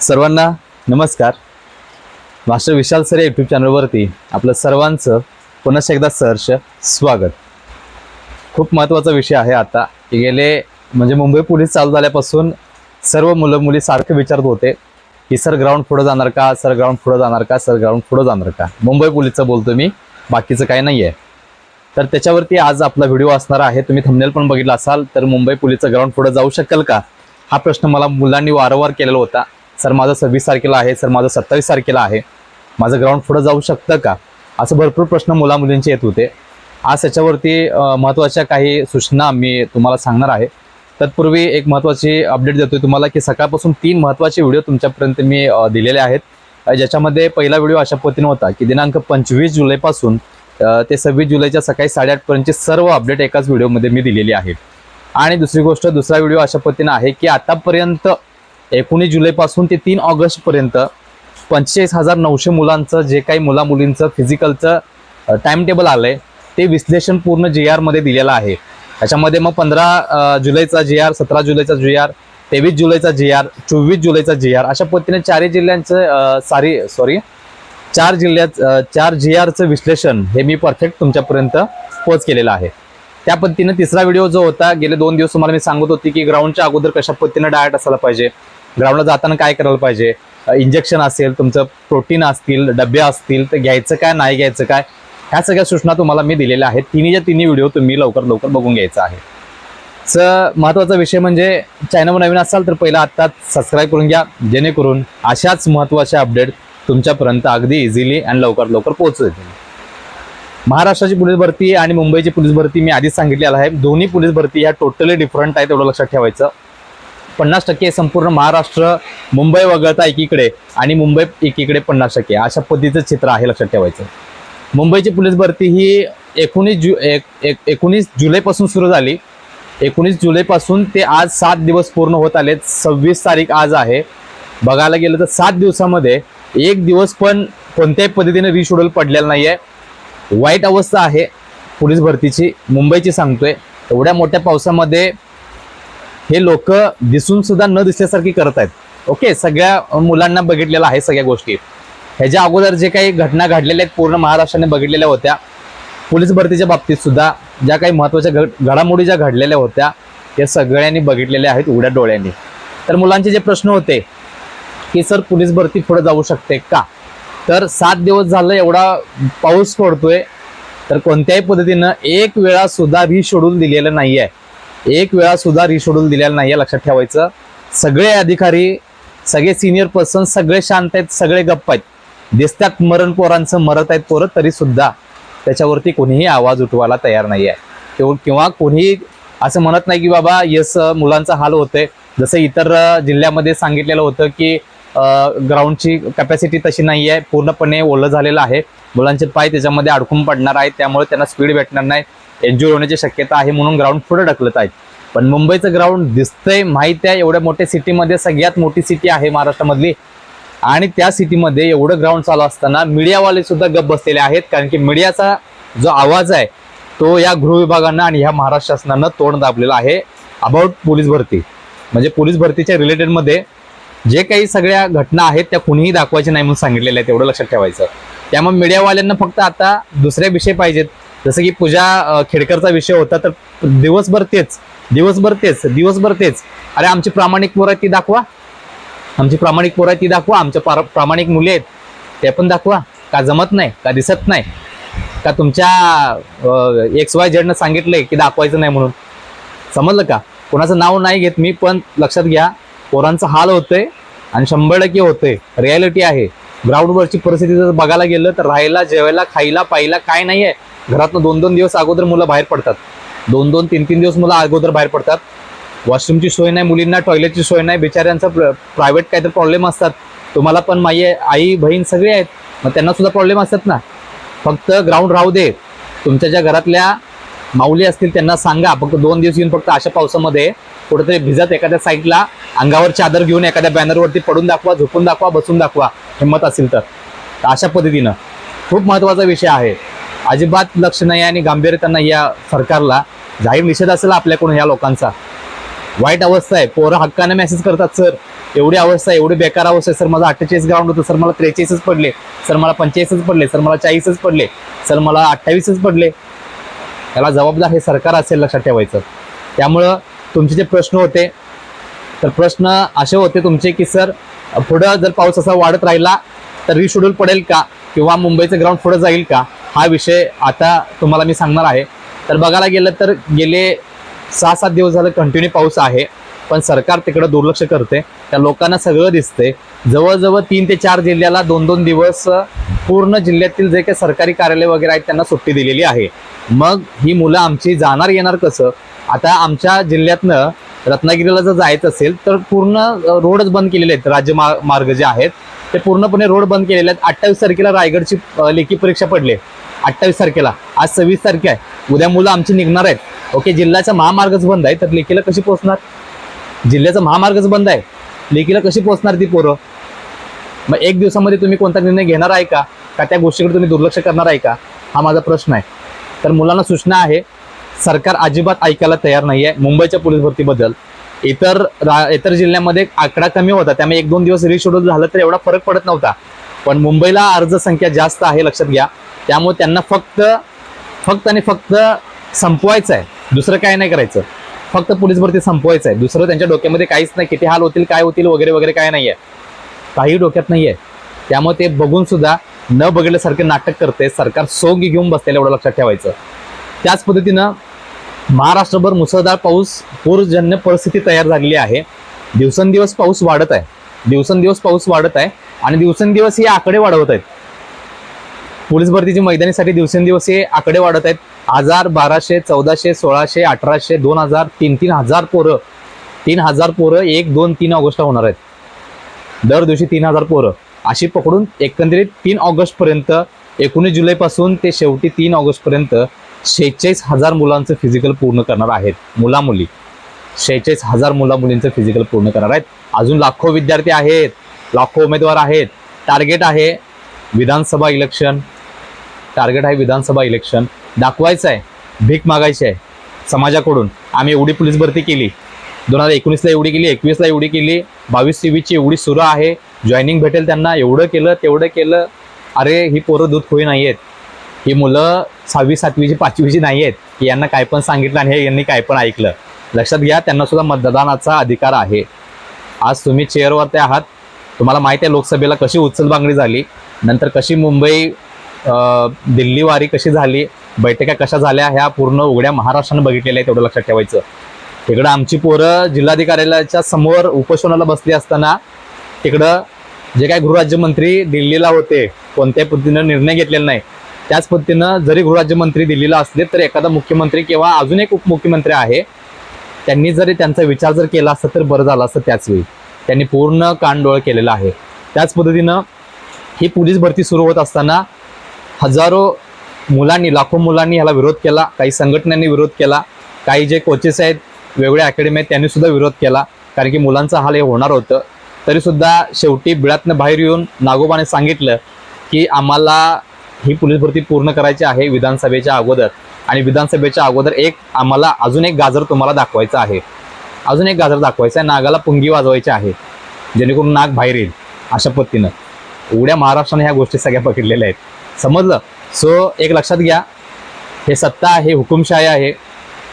सर्वांना नमस्कार. मास्टर विशाल sir YouTube चॅनलवरती आपलं सर्वांचं पुन्हा एकदा सहर्ष स्वागत. खूप महत्त्वाचा विषय आहे आता. की गेले म्हणजे मुंबई पोलीस चालू झाल्यापासून सर्व मुलं मुली सारखं विचारत होते की सर ग्राउंड पुढं जाणार का? सर ग्राउंड पुढं जाणार का? सर ग्राउंड पुढं जाणार का? मुंबई पोलीसचं बोलतो मी बाकीचं काही नाही आहे तर त्याच्यावरती आज आपला व्हिडिओ असणार आहे. तुम्ही थंबनेल पण बघितला असाल तर मुंबई पोलीसचं ग्राउंड पुढे जाऊ शकेल का? हा प्रश्न मला मुलांनी वारंवार केलेला होता. सर माझं सव्वीस तारखेला आहे सर माझं सत्तावीस तारखेला आहे. माझं ग्राउंड पुढं जाऊ शकतं का? असं भरपूर प्रश्न मुलामुलींचे येत होते. आज त्याच्यावरती महत्त्वाच्या काही सूचना मी तुम्हाला सांगणार आहे. तत्पूर्वी एक महत्त्वाची अपडेट देतोय तुम्हाला की सकाळपासून तीन महत्त्वाचे व्हिडिओ तुमच्यापर्यंत मी दिलेले आहेत. ज्याच्यामध्ये पहिला व्हिडिओ अशा पद्धतीने होता की दिनांक पंचवीस जुलैपासून ते सव्वीस जुलैच्या सकाळी साडेआठपर्यंतचे सर्व अपडेट एकाच व्हिडिओमध्ये मी दिलेली आहे. आणि दुसरी गोष्ट दुसरा व्हिडिओ अशा पद्धतीनं आहे की आतापर्यंत एकोणीस जुलैपासून ते तीन ऑगस्टपर्यंत पंचेचाळीस हजार नऊशे मुलांचं जे काही मुला मुलींचं फिजिकलचं टाइम टेबल आलंय ते विश्लेषण पूर्ण जी आरमध्ये दिलेलं आहे. त्याच्यामध्ये मग पंधरा जुलैचा जे आर सतरा जुलैचा जे आर तेवीस जुलैचा जी आर चोवीस जुलैचा जी आर अशा पद्धतीने चारही जिल्ह्यांचं सारी सॉरी चार जिल्ह्यात चार जी आरचं विश्लेषण हे मी परफेक्ट तुमच्यापर्यंत पोच केलेलं आहे. त्या पद्धतीनं तिसरा व्हिडिओ जो होता गेले दोन दिवस तुम्हाला मी सांगत होती की ग्राउंडच्या अगोदर कशा पद्धतीनं डाएट असायला पाहिजे. ग्राउंडला जाताना काय करायला पाहिजे? इंजेक्शन असेल तुमचं प्रोटीन असतील डबे असतील तर घ्यायचं काय नाही घ्यायचं काय? ह्या सगळ्या सूचना तुम्हाला मी दिलेल्या आहेत. तिन्हीच्या तिन्ही व्हिडिओ तुम्ही लवकर लवकर बघून घ्यायचा आहे. स महत्त्वाचा विषय म्हणजे चॅनलवर नवीन असाल तर पहिला आत्ताच सबस्क्राईब करून घ्या. जेणेकरून अशाच महत्त्वाच्या अपडेट तुमच्यापर्यंत अगदी इझिली आणि लवकर लवकर पोहोचू येतील. महाराष्ट्राची पोलीस भरती आणि मुंबईची पोलीस भरती मी आधीच सांगितलेलं आहे. दोन्ही पोलीस भरती ह्या टोटली डिफरंट आहेत एवढं लक्षात ठेवायचं. पन्नास टक्के संपूर्ण महाराष्ट्र मुंबई वगळता एकीकडे आणि मुंबई एकीकडे पन्नास टक्के. अशा पद्धतीचं चित्र आहे लक्षात ठेवायचं. मुंबईची पोलीस भरती ही एकोणीस जु एक एक- एकोणीस जुलैपासून सुरू झाली. एकोणीस जुलैपासून ते आज सात दिवस पूर्ण होत आलेत. सव्वीस तारीख आज आहे. बघायला गेलं तर सात दिवसामध्ये एक दिवस पण कोणत्याही पद्धतीने रिशेड्यूल पडलेला नाही आहे वाईट अवस्था आहे. पोलीस भरतीची मुंबईची सांगतोय. एवढ्या मोठ्या पावसामध्ये हे लोक दिसून सुद्धा न दिसल्यासारखी करत आहेत ओके सगळ्या मुलांना बघितलेलं आहे सगळ्या गोष्टी. ह्याच्या अगोदर जे काही घटना घडलेल्या आहेत पूर्ण महाराष्ट्राने बघितलेल्या होत्या. पोलीस भरतीच्या बाबतीत सुद्धा ज्या काही महत्त्वाच्या घड घडामोडी ज्या घडलेल्या होत्या त्या सगळ्यांनी बघितलेल्या आहेत उघड्या डोळ्यांनी. तर मुलांचे जे प्रश्न होते की सर पोलीस भरती पुढे जाऊ शकते का? तर सात दिवस झालं एवढा पाऊस पडतोय तर कोणत्याही पद्धतीनं एक वेळा सुद्धा शेड्यूल दिलेलं नाही आहे एक वेळा सुद्धा रिशेड्यूल दिलेला नाही आहे लक्षात ठेवायचं. सगळे अधिकारी सगळे सिनियर पर्सन सगळे शांत आहेत सगळे गप्प आहेत. दिसतात मरण पोरांचं मरत आहेत पोरं तरी सुद्धा त्याच्यावरती कोणीही आवाज उठवायला तयार नाही आहे किंवा किंवा कोणीही असं म्हणत नाही की बाबा यस मुलांचा हाल होतोय. जसं इतर जिल्ह्यामध्ये सांगितलेलं होतं की ग्राउंडची कॅपॅसिटी तशी नाही आहे पूर्णपणे ओलं झालेलं आहे. मुलांचे पाय त्याच्यामध्ये अडकून पडणार आहेत त्यामुळे त्यांना स्पीड भेटणार नाही. एन्जॉय होण्याची शक्यता आहे म्हणून ग्राउंड पुढे ढकलत आहेत. पण मुंबईचं ग्राउंड दिसतंय माहिती आहे एवढ्या मोठ्या सिटीमध्ये सगळ्यात मोठी सिटी आहे महाराष्ट्रामधली. आणि त्या सिटीमध्ये एवढं ग्राउंड चालू असताना मीडियावाले सुद्धा गप बसलेले आहेत कारण की मीडियाचा जो आवाज आहे तो या गृहविभागानं आणि ह्या महाराष्ट्र शासनानं तोंड दाबलेलं आहे. अबाउट पोलीस भरती. म्हणजे पोलीस भरतीच्या रिलेटेडमध्ये जे काही सगळ्या घटना आहेत त्या कुणीही दाखवायच्या नाही म्हणून सांगितलेल्या आहेत एवढं लक्षात ठेवायचं. त्यामुळे मीडियावाल्यांना फक्त आता दुसऱ्या विषय पाहिजेत. जसं की पूजा खेडकरचा विषय होता तर दिवसभर तेच दिवसभर तेच दिवसभर तेच. अरे आमची प्रामाणिक पोरं आहेत ती दाखवा. आमची प्रामाणिक पोरं आहेत ती दाखवा. आमच्या पार- प्रामाणिक मुली आहेत ते पण दाखवा. का जमत नाही का दिसत नाही का तुमच्या एक्स वाय झेडनं सांगितलंय की दाखवायचं नाही म्हणून. समजलं का? कोणाचं नाव नाही घेत मी पण लक्षात घ्या पोरांचा हाल होतंय आणि शंभर टक्के होतंय. रियालिटी आहे. ग्राउंडवरची परिस्थिती जर बघायला गेलं तर राहायला जेवायला खायला पायला काय नाही आहे घरातनं दोन दोन दिवस अगोदर मुलं बाहेर पडतात. दोन दोन तीन तीन दिवस मुलं अगोदर बाहेर पडतात. वॉशरूमची सोय नाही मुलींना टॉयलेटची सोय नाही बिचाऱ्यांचा प्रायव्हेट काहीतरी प्रॉब्लेम असतात. तुम्हाला पण माई आई बहीण सगळे आहेत मग त्यांना सुद्धा प्रॉब्लेम असतात ना. फक्त ग्राउंड राहू दे. तुमच्या ज्या घरातल्या माऊली असतील त्यांना सांगा. फक्त दोन दिवस येऊन फक्त अशा पावसामध्ये कुठेतरी भिजत एखाद्या साईडला अंगावर चादर घेऊन एखाद्या बॅनरवरती पडून दाखवा झोपून दाखवा बसून दाखवा. हिंमत असेल तर. तर अशा पद्धतीनं. खूप महत्त्वाचा विषय आहे. अजिबात लक्ष नाही आणि गांभीर्य त्यांना या सरकारला जाहीर निषेध असेल आपल्याकडून या लोकांचा. वाईट अवस्था आहे. पोरं हक्काने मेसेज करतात सर एवढी अवस्था आहे एवढी बेकार अवस्था आहे. सर माझं अठ्ठेचाळीस ग्राउंड होतं. सर मला त्रेचाळीसच पडले. सर मला पंचेचाळीसच पडले. सर मला चाळीसच पडले. सर मला अठ्ठावीसच पडले. याला जबाबदार हे सरकार असेल लक्षात ठेवायचं. त्यामुळं तुमचे जे प्रश्न होते तर प्रश्न असे होते तुमचे की सर पुढं जर पाऊस असा वाढत राहिला तर रिशेड्यूल पडेल का? किंवा मुंबईचं ग्राउंड पुढं जाईल का? हा विषय आता तुम्हाला मी सांगणार आहे. तर बघायला गेलं तर गेले सहा सात दिवस झालं कंटिन्यू पाऊस आहे. पण सरकार तिकडं दुर्लक्ष करते. त्या लोकांना सगळं दिसते. जवळजवळ तीन ते चार जिल्ह्याला दोन दोन दिवस पूर्ण जिल्ह्यातील जे काही सरकारी कार्यालय वगैरे आहेत त्यांना सुट्टी दिलेली आहे. मग ही मुलं आमची जाणार येणार कसं? आता आमच्या जिल्ह्यातनं रत्नागिरीला जर जायचं असेल तर पूर्ण रोडच बंद केलेले आहेत. राज्य मार्ग जे आहेत ते पूर्णपणे रोड बंद केलेले आहेत. अठ्ठावीस तारखेला रायगडची लेखी परीक्षा पडली अठ्ठावीस तारखेला. आज सव्वीस तारखे आहे. उद्या मुलं आमची निघणार आहेत. ओके जिल्ह्याचा महामार्गच बंद आहे. तर लेखीला कशी पोहोचणार? जिल्ह्याचा महामार्गच बंद आहे. लेखीला कशी पोहोचणार ती पोरं? मग एक दिवसामध्ये तुम्ही कोणता निर्णय घेणार आहे का? का त्या गोष्टीकडे तुम्ही दुर्लक्ष करणार आहे का? हा माझा प्रश्न आहे. तर मुलांना सूचना आहे सरकार अजिबात ऐकायला तयार नाही आहे. मुंबईच्या पोलीस भरतीबद्दल. इतर रा इतर जिल्ह्यामध्ये आकडा कमी होता. त्यामुळे एक दोन दिवस रिशेड्यूल झालं तर एवढा फरक पडत नव्हता. पण मुंबईला अर्ज संख्या जास्त आहे लक्षात घ्या. त्यामुळे त्यांना फक्त फक्त आणि फक्त संपवायचं आहे. दुसरं काय नाही करायचं. फक्त पोलीस भरती संपवायचं आहे. दुसरं त्यांच्या डोक्यामध्ये काहीच नाही. किती हाल होतील काय होतील वगैरे वगैरे काय नाही आहे काही डोक्यात नाही आहे त्यामुळे ते बघून सुद्धा न बघितल्यासारखे नाटक करते. सरकार सोंग घेऊन बसलेलं एवढं लक्षात ठेवायचं. त्याच पद्धतीनं महाराष्ट्रभर मुसळधार पाऊस पूरजन्य परिस्थिती तयार झालेली आहे. दिवसेंदिवस पाऊस वाढत आहे. दिवसेंदिवस पाऊस वाढत आहे. आणि दिवसेंदिवस हे आकडे वाढवत आहेत. पोलीस भरतीची मैदानीसाठी दिवसेंदिवस हे आकडे वाढत आहेत. हजार बाराशे चौदाशे सोळाशे अठराशे दोन हजार तीन तीन हजार पोरं तीन हजार पोरं एक दोन तीन ऑगस्टला होणार आहेत. दर दिवशी तीन हजार पोरं. अशी पकडून एकंदरीत तीन ऑगस्टपर्यंत एकोणीस जुलैपासून ते शेवटी तीन ऑगस्टपर्यंत शेहेचाळीस हजार मुलांचं फिजिकल पूर्ण करणार आहेत. मुला मुली शेहेचाळीस हजार मुला मुलींचं फिजिकल पूर्ण करणार आहेत. अजून लाखो विद्यार्थी आहेत. लाखो उमेदवार आहेत. टार्गेट आहे विधानसभा इलेक्शन टार्गेट आहे विधानसभा इलेक्शन दाखवायचं आहे भीक मागायची आहे. समाजाकडून. आम्ही एवढी पोलीस भरती केली. दोन हजार एकोणीसला एवढी केली एकवीसला एवढी केली. बावीस तेवीसची एवढी सुरू आहे. जॉईनिंग भेटेल त्यांना. एवढं केलं तेवढं केलं. अरे ही पोरं दूध खोई नाही आहेत ही मुलं सहावी सातवीची पाचवीची नाही आहेत की यांना काय पण सांगितलं आणि हे यांनी काय पण ऐकलं. लक्षात घ्या त्यांना सुद्धा मतदानाचा अधिकार आहे. आज तुम्ही चेअरवरती आहात. तुम्हाला माहिती आहे लोकसभेला कशी उचलबांगडी झाली नंतर कशी मुंबई दिल्लीवारी दिल्ली वारी कशी झाली बैठका कशा झाल्या ह्या पूर्ण उघड्या महाराष्ट्रानं बघितलेल्या आहेत तेवढं लक्षात ठेवायचं. तिकडं आमची पोरं जिल्हाधिकाऱ्याच्या समोर उपोषणाला बसली असताना तिकडं जे काय गृहराज्यमंत्री दिल्लीला होते कोणत्याही पद्धतीनं निर्णय घेतलेला नाही. त्याच पद्धतीनं जरी गृहराज्यमंत्री दिल्लीला असले तर एखादा मुख्यमंत्री किंवा अजून एक उपमुख्यमंत्री आहे त्यांनी जरी त्यांचा विचार जर केला असता तर बरं झालं असतं त्याच वेळी. त्यांनी पूर्ण कानडोळ केलेला आहे. त्याच पद्धतीनं ही पोलीस भरती सुरू होत असताना हजारो मुलांनी लाखो मुलांनी ह्याला विरोध केला काही संघटनांनी विरोध केला काही जे कोचेस आहेत वेगवेगळ्या अकॅडमी आहेत त्यांनी सुद्धा विरोध केला कारण की मुलांचा हाल हे होणार होतं. तरी सुद्धा शेवटी बिळातनं बाहेर येऊन नागोबाने सांगितलं की आम्हाला ही पोलीस भरती पूर्ण करायची आहे विधानसभेच्या अगोदर. आणि विधानसभेच्या अगोदर एक आम्हाला अजून एक गाजर तुम्हाला दाखवायचा आहे. अजून एक गाजर दाखवायचा आहे. नागाला पुंगी वाजवायची आहे. जेणेकरून नाग बाहेर येईल. अशा पद्धतीनं. एवढ्या महाराष्ट्राने ह्या गोष्टी सगळ्या पकडलेल्या आहेत. समजलं? सो एक लक्षात घ्या. हे सत्ता आहे हुकुमशाही आहे.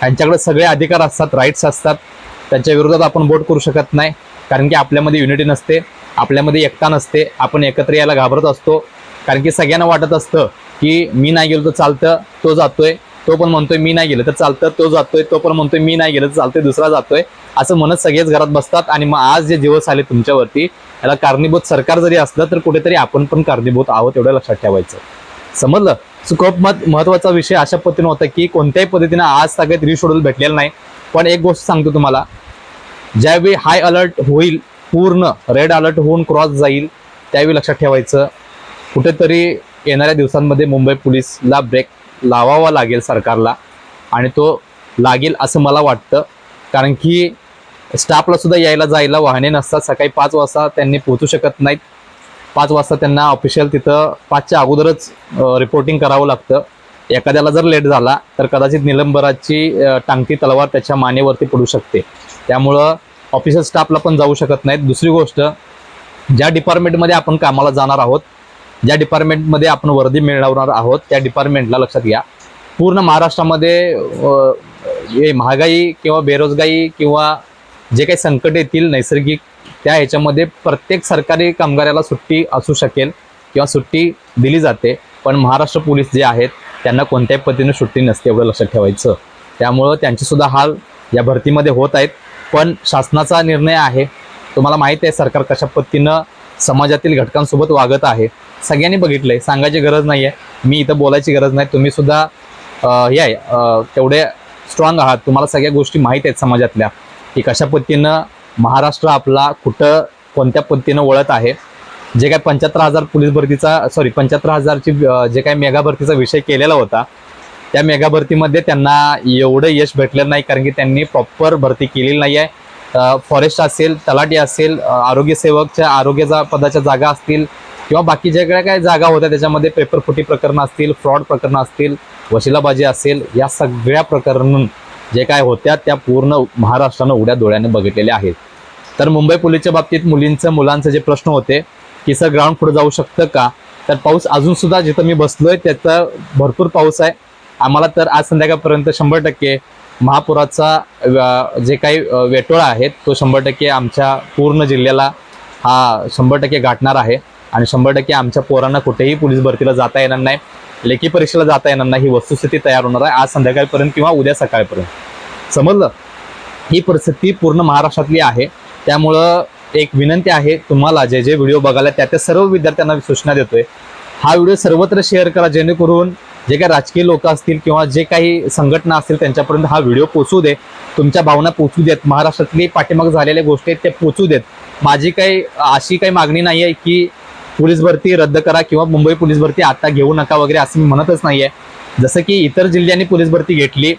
यांच्याकडे सगळे अधिकार असतात राईट्स असतात. त्यांच्या विरोधात आपण वोट करू शकत नाही. कारण की आपल्यामध्ये युनिटी नसते. आपल्यामध्ये एकता नसते. आपण एकत्र यायला घाबरत असतो. कारण की सगळ्यांना वाटत असतं की मी नाही गेलो तर चालतं तो जातोय. तो पण म्हणतोय मी नाही गेलो तर चालतं तो जातोय तो पण म्हणतोय मी नाही गेलो तर चालतोय दुसरा जातोय. असं म्हणत सगळेच घरात बसतात आणि मग आज जे दिवस आले तुमच्यावरती याला कारणीभूत सरकार जरी असलं तर कुठेतरी आपण पण कारणीभूत आहोत एवढं लक्षात ठेवायचं. समजलं? सो खूप मत महत्त्वाचा विषय अशा पद्धतीनं होता की कोणत्याही पद्धतीनं आज सगळ्यात रिशेड्यूल भेटलेलं नाही. पण एक गोष्ट सांगतो तुम्हाला. ज्यावेळी हाय अलर्ट होईल पूर्ण रेड अलर्ट होऊन क्रॉस जाईल त्यावेळी लक्षात ठेवायचं. कुठेतरी येणाऱ्या दिवसांमध्ये मुंबई पोलीसला ब्रेक लावावा लागेल सरकारला आणि तो लागेल असं मला वाटतं. कारण की स्टाफला सुद्धा यायला जायला वाहने नसतात. सकाळी पाच वाजता त्यांनी पोहोचू शकत नाहीत. पाच वाजता त्यांना ऑफिशियल तिथं पाचच्या अगोदरच रिपोर्टिंग करावं लागतं. एखाद्याला जर लेट झाला तर कदाचित निलंबराची टांगती तलवार त्याच्या मानेवरती पडू शकते. त्यामुळं ऑफिशियल स्टाफला पण जाऊ शकत नाहीत. दुसरी गोष्ट ज्या डिपार्टमेंटमध्ये आपण कामाला जाणार आहोत ज्या डिपार्टमेंटमध्ये आपण वर्दी मिळवणार आहोत त्या डिपार्टमेंटला लक्षात घ्या. पूर्ण महाराष्ट्रामध्ये हे महागाई किंवा बेरोजगारी किंवा जे काही संकट येतील नैसर्गिक त्या ह्याच्यामध्ये प्रत्येक सरकारी कामगाराला सुट्टी असू शकेल किंवा सुट्टी दिली जाते. पण महाराष्ट्र पोलीस जे आहेत त्यांना कोणत्याही पद्धतीने सुट्टी नसते एवढं लक्षात ठेवायचं. त्यामुळं त्यांचेसुद्धा हाल या भरतीमध्ये होत आहेत. पण शासनाचा निर्णय आहे. तुम्हाला माहीत आहे सरकार कशा पद्धतीनं समाजातील घटकांसोबत वागत आहे. सगळ्यांनी बघितलंय सांगायची गरज नाही आहे मी इथं बोलायची गरज नाही. तुम्ही सुद्धा हे आहे तेवढे स्ट्रॉंग आहात. तुम्हाला सगळ्या गोष्टी माहीत आहेत समाजातल्या. की कशा पद्धतीनं महाराष्ट्र आपला कुठं कोणत्या पद्धतीनं वळत आहे. जे काय पंच्याहत्तर हजार पोलीस भरतीचा सॉरी पंच्याहत्तर हजारची जे काय मेगा भरतीचा विषय केलेला होता त्या मेगा भरतीमध्ये त्यांना एवढं यश भेटलेलं नाही कारण की त्यांनी प्रॉपर भरती केलेली नाही आहे फॉरेस्ट असेल तलाठी असेल आरोग्यसेवकच्या आरोग्याचा पदाच्या जागा असतील किंवा बाकी ज्या काय जागा होत्या त्याच्यामध्ये पेपर फुटी प्रकरणं असतील फ्रॉड प्रकरणं असतील वशिलाबाजी असेल या सगळ्या प्रकरण जे काय होत्या त्या पूर्ण महाराष्ट्रानं उड्या डोळ्याने बघितलेल्या आहेत. तर मुंबई पोलीसच्या बाबतीत मुलींचं मुलांचे जे प्रश्न होते की सर ग्राउंड पुढे जाऊ शकतं का? तर पाऊस अजून सुद्धा जिथं मी बसलोय त्याचा भरपूर पाऊस आहे. आम्हाला तर आज संध्याकाळपर्यंत शंभर टक्के महापुराचा जे काही वेटोळा आहे तो शंभर टक्के आमच्या पूर्ण जिल्ह्याला हा शंभर टक्के गाठणार आहे. आणि शंभर टक्के आमच्या पोरांना कुठेही पोलीस भरतीला जाता येणार नाही. लेखी परीक्षेला जाता येणार नाही. ही वस्तुस्थिती तयार होणार आहे. आज संध्याकाळपर्यंत किंवा उद्या सकाळपर्यंत. समजलं? ही परिस्थिती पूर्ण महाराष्ट्रातली आहे. त्यामुळं एक विनंती आहे तुम्हाला जे जे व्हिडिओ बघायला त्या त्या सर्व विद्यार्थ्यांना सूचना देतोय. हा व्हिडिओ सर्वत्र शेअर करा जेणेकरून जे काही राजकीय लोक असतील किंवा जे काही संघटना असतील त्यांच्यापर्यंत हा व्हिडिओ पोचू दे. तुमच्या भावना पोचू देत. महाराष्ट्रातली पाठीमाग झालेल्या गोष्टी आहेत त्या पोचू देत. माझी काही अशी काही मागणी नाही आहे की पोलीस भरती रद्द करा किंवा मुंबई पोलीस भरती आता घेऊ नका वगैरे असं मी म्हणतच नाहीये. जसं की इतर जिल्ह्यांनी पोलीस भरती घेतली.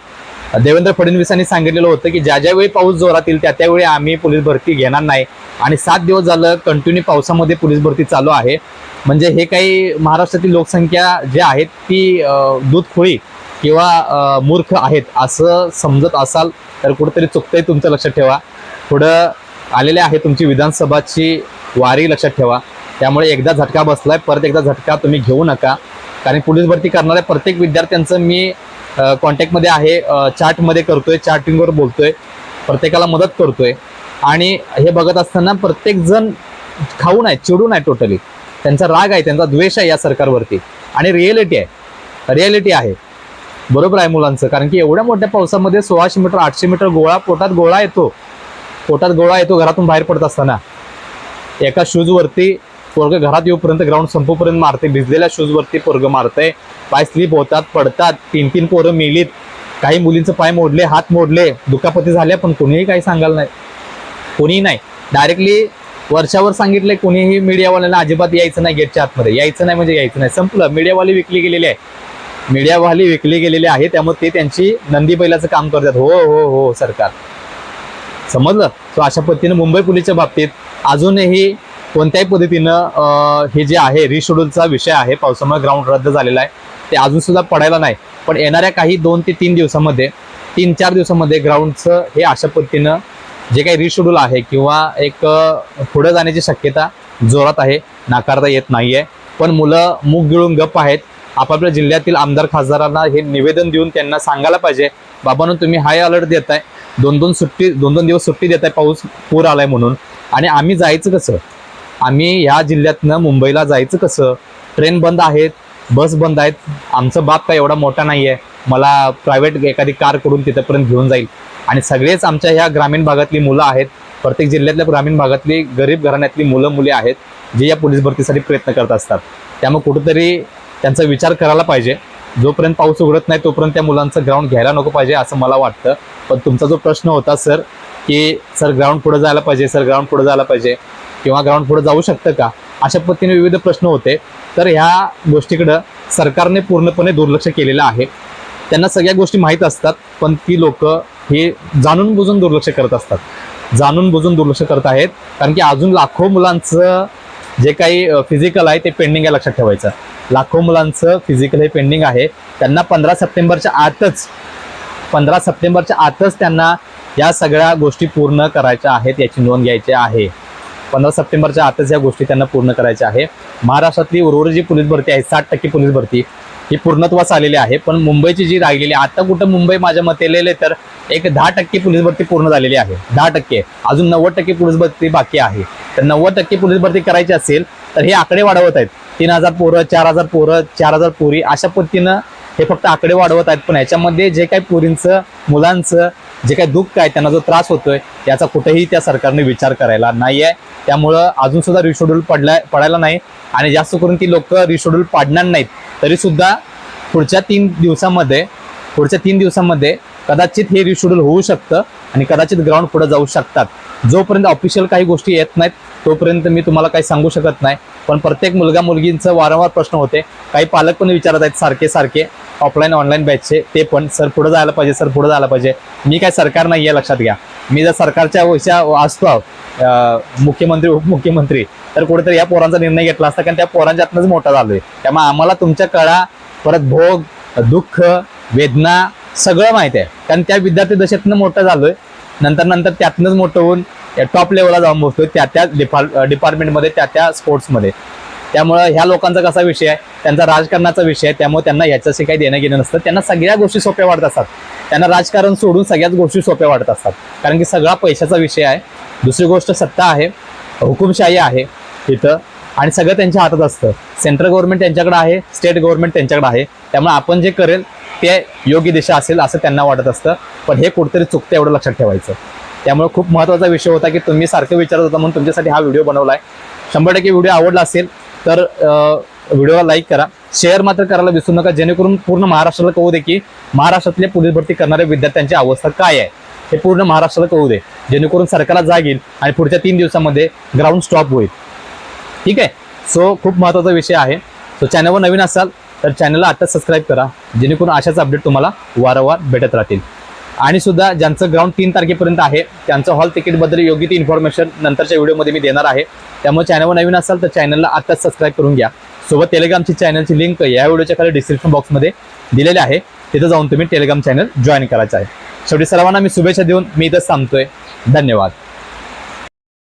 देवेंद्र फडणवीसांनी सांगितलेलं होतं की ज्या ज्यावेळी पाऊस जोरात येईल त्या त्यावेळी आम्ही पोलीस भरती घेणार नाही. आणि सात दिवस झालं कंटिन्यू पावसामध्ये पोलीस भरती चालू आहे. म्हणजे हे काही महाराष्ट्रातील लोकसंख्या जी आहेत ती दूध दूधखोळी किंवा मूर्ख आहेत असं समजत असाल तर कुठंतरी चुकतंय तुमचं लक्षात ठेवा. पुढं आलेले आहे तुमची विधानसभाची वारी लक्षात ठेवा. त्यामुळे एकदा झटका बसलाय परत एकदा झटका तुम्ही घेऊ नका. कारण पोलीस भरती करणाऱ्या प्रत्येक विद्यार्थ्यांचं मी कॉन्टॅक्टमध्ये आहे चार्टमध्ये करतोय चार्टिंगवर बोलतोय प्रत्येकाला मदत करतोय. आणि हे बघत असताना प्रत्येक जण खाऊन आहे चिडून आहे टोटली त्यांचा राग आहे त्यांचा द्वेष आहे या सरकारवरती. आणि रिएलिटी आहे. रिएलिटी आहे. बरोबर आहे मुलांचं. कारण की एवढ्या मोठ्या पावसामध्ये सोळाशे मीटर आठशे मीटर गोळा पोटात गोळा येतो. पोटात गोळा येतो घरातून बाहेर पडत असताना. एका शूजवरती पोरग घरात येऊपर्यंत ग्राउंड संपूपर्यंत मारते. भिजलेल्या शूजवरती पोरग मारते पाय स्लिप होतात पडतात. तीन तीन पोरं मेलीत. काही मुलींचं पाय मोडले हात मोडले. दुखापती झाल्या पण कोणीही काही सांगायला नाही. कोणीही नाही. डायरेक्टली वर्षावर सांगितलंय कोणीही मीडियावाल्यांना अजिबात यायचं नाही गेटच्या आतमध्ये. यायचं नाही म्हणजे यायचं नाही. संपलं. मीडियावाली विकली गेलेली आहे. मीडियावाली विकली गेलेली आहे त्यामुळे ते त्यांची नंदी बैलाचं काम करतात. हो हो हो सरकार. समजलं? सो अशा पद्धतीनं मुंबई पोलीसच्या बाबतीत अजूनही कोणत्याही पद्धतीनं हे जे आहे रिशेड्यूलचा विषय आहे पावसामुळे ग्राउंड रद्द झालेला आहे. ते अजून सुद्धा पडायला नाही. पण येणाऱ्या काही दोन ते तीन दिवसामध्ये तीन चार दिवसामध्ये ग्राउंडचं हे अशा पद्धतीनं जे काही रिशेड्यूल आहे किंवा एक पुढे जाण्याची शक्यता जोरात आहे नाकारता येत नाहीये. पण मुलं मूग गिळून गप्प आहेत. आपापल्या जिल्ह्यातील आमदार खासदारांना हे निवेदन देऊन त्यांना सांगायला पाहिजे बाबांनो तुम्ही हाय अलर्ट देताय. दोन दोन सुट्टी दोन दोन दिवस सुट्टी देताय पाऊस पूर आलाय म्हणून. आणि आम्ही जायचं कसं? आम्ही ह्या जिल्ह्यातनं मुंबईला जायचं कसं? ट्रेन बंद आहेत बस बंद आहेत. आमचं बाप काय एवढा मोठा नाही आहे मला प्रायव्हेट एखादी कार करून तिथंपर्यंत घेऊन जाईल. आणि सगळेच आमच्या ह्या ग्रामीण भागातली मुलं आहेत. प्रत्येक जिल्ह्यातल्या ग्रामीण भागातली गरीब घराण्यातली मुलं मुली आहेत जे या पोलीस भरतीसाठी प्रयत्न करत असतात. त्यामुळे कुठंतरी त्यांचा विचार करायला पाहिजे. जोपर्यंत पाऊस उघडत नाही तोपर्यंत त्या मुलांचं ग्राउंड घ्यायला नको पाहिजे असं मला वाटतं. पण तुमचा जो प्रश्न होता सर की सर ग्राउंड पुढे जायला पाहिजे सर ग्राउंड पुढे जायला पाहिजे किंवा ग्राउंड पुढे जाऊ शकतं का? अशा पद्धतीने विविध प्रश्न होते. तर ह्या गोष्टीकडं सरकारने पूर्णपणे दुर्लक्ष केलेलं आहे. त्यांना सगळ्या गोष्टी माहीत असतात पण ती लोक हे जाणून बुजून दुर्लक्ष करत असतात. जाणून बुजून दुर्लक्ष करत आहेत कारण की अजून लाखो मुलांचं जे काही फिजिकल आहे ते पेंडिंग आहे लक्षात ठेवायचं. लाखो मुलांचं फिजिकल हे पेंडिंग आहे. त्यांना पंधरा सप्टेंबरच्या आतच पंधरा सप्टेंबरच्या आतच त्यांना या सगळ्या गोष्टी पूर्ण करायच्या आहेत याची नोंद घ्यायची आहे. पंधरा सप्टेंबरच्या आतच या गोष्टी त्यांना पूर्ण करायच्या आहे. महाराष्ट्रातली उर्वरित जी पोलीस भरती आहे साठ टक्के पोलीस भरती ही पूर्णत्वास आलेली आहे. पण मुंबईची जी राहिलेली आहे, आता कुठं मुंबई माझ्या मते लिहिले तर एक दहा टक्के पोलीस भरती पूर्ण झालेली आहे. दहा टक्के. अजून नव्वद टक्के पोलीस भरती बाकी आहे. तर नव्वद टक्के पोलीस भरती करायची असेल तर हे आकडे वाढवत आहेत. तीन हजार पोरं चार हजार पोरं चार हजार पोरी अशा पद्धतीनं हे फक्त आकडे वाढवत आहेत. पण ह्याच्यामध्ये जे काही पोरींचं मुलांचं जे काही दुःख आहे त्यांना जो त्रास होतोय याचा कुठेही त्या सरकारने विचार करायला नाही आहे त्यामुळं अजून सुद्धा रिशेड्यूल पडला पडायला नाही. आणि जास्त करून ती लोक रिशेड्यूल पाडणार नाहीत. तरी सुद्धा पुढच्या तीन दिवसामध्ये पुढच्या तीन दिवसामध्ये कदाचित हे रिशेड्यूल होऊ शकतं आणि कदाचित ग्राउंड पुढे जाऊ शकतात. जोपर्यंत ऑफिशियल काही गोष्टी येत नाहीत तोपर्यंत मी तुम्हाला काही सांगू शकत नाही. पण प्रत्येक मुलगा मुलगींचं वारंवार प्रश्न होते. काही पालक पण विचारत आहेत सारखे सारखे. ऑफलाईन ऑनलाईन बॅचचे ते पण सर पुढे जायला पाहिजे सर पुढे जायला पाहिजे. मी काय सरकार नाही आहे लक्षात घ्या. मी जर सरकारच्या वशा असतो मुख्यमंत्री उपमुख्यमंत्री तर कुठेतरी या पोरांचा निर्णय घेतला असता कारण त्या पोरांच्यातनंच मोठा आहे त्यामुळे आम्हाला तुमच्या कळा परत भोग दुःख वेदना सगळं माहीत आहे. कारण त्या विद्यार्थी दशेतनं मोठं झालोय. नंतर नंतर त्यातनंच मोठं होऊन टॉप लेवलला जाऊन बसतोय त्या त्या डिपार्ट डिपार्टमेंटमध्ये त्या त्या स्पोर्ट्समध्ये त्यामुळं ह्या लोकांचा कसा विषय आहे त्यांचा राजकारणाचा विषय आहे त्यामुळे त्यांना ह्याच्याशी काही देणं घेणं नसतं. त्यांना सगळ्या गोष्टी सोप्या वाटत असतात. त्यांना राजकारण सोडून सगळ्याच गोष्टी सोप्या वाटत असतात. कारण की सगळा पैशाचा विषय आहे. दुसरी गोष्ट सत्ता आहे. हुकुमशाही आहे इथं. आणि सगळं त्यांच्या हातात असतं. सेंट्रल गव्हर्नमेंट त्यांच्याकडे आहे स्टेट गव्हर्नमेंट त्यांच्याकडे आहे. त्यामुळे आपण जे करेल ते योग्य दिशा असेल असं त्यांना वाटत असतं. पण हे कुठेतरी चुकतं एवढं लक्षात ठेवायचं. त्यामुळे खूप महत्त्वाचा विषय होता की तुम्ही सारखं विचारत होता म्हणून तुमच्यासाठी हा व्हिडिओ बनवला आहे शंभर टक्के व्हिडिओ आवडला असेल तर व्हिडिओला लाईक करा. शेअर मात्र करायला विसरू नका जेणेकरून पूर्ण महाराष्ट्राला कळू दे की महाराष्ट्रातले पोलीस भरती करणाऱ्या विद्यार्थ्यांची अवस्था काय आहे. हे पूर्ण महाराष्ट्राला कळू दे जेणेकरून सरकारला जाग येईल आणि पुढच्या तीन दिवसामध्ये ग्राउंड स्टॉप होईल. ठीक आहे? सो खूप महत्त्वाचा विषय आहे. सो चॅनलवर नवीन असाल तर चॅनलला आताच सबस्क्राईब करा. जेणेकरून अशाच अपडेट तुम्हाला वारंवार भेटत राहतील. आणि सुद्धा ज्यांचं ग्राउंड तीन तारखेपर्यंत आहे त्यांचं हॉल तिकीटबद्दल योग्य ती इन्फॉर्मेशन नंतरच्या व्हिडिओमध्ये मी देणार आहे. त्यामुळे चॅनलवर नवीन असाल तर चॅनलला आत्ताच सबस्क्राईब करून घ्या. सोबत टेलिग्रामची चॅनलची लिंक या व्हिडिओच्या खाली डिस्क्रिप्शन बॉक्समध्ये दिलेली आहे. तिथं जाऊन तुम्ही टेलिग्राम चॅनल जॉईन करायचं आहे. शेवटी सर्वांना मी शुभेच्छा देऊन मी इथंच थांबतोय. धन्यवाद.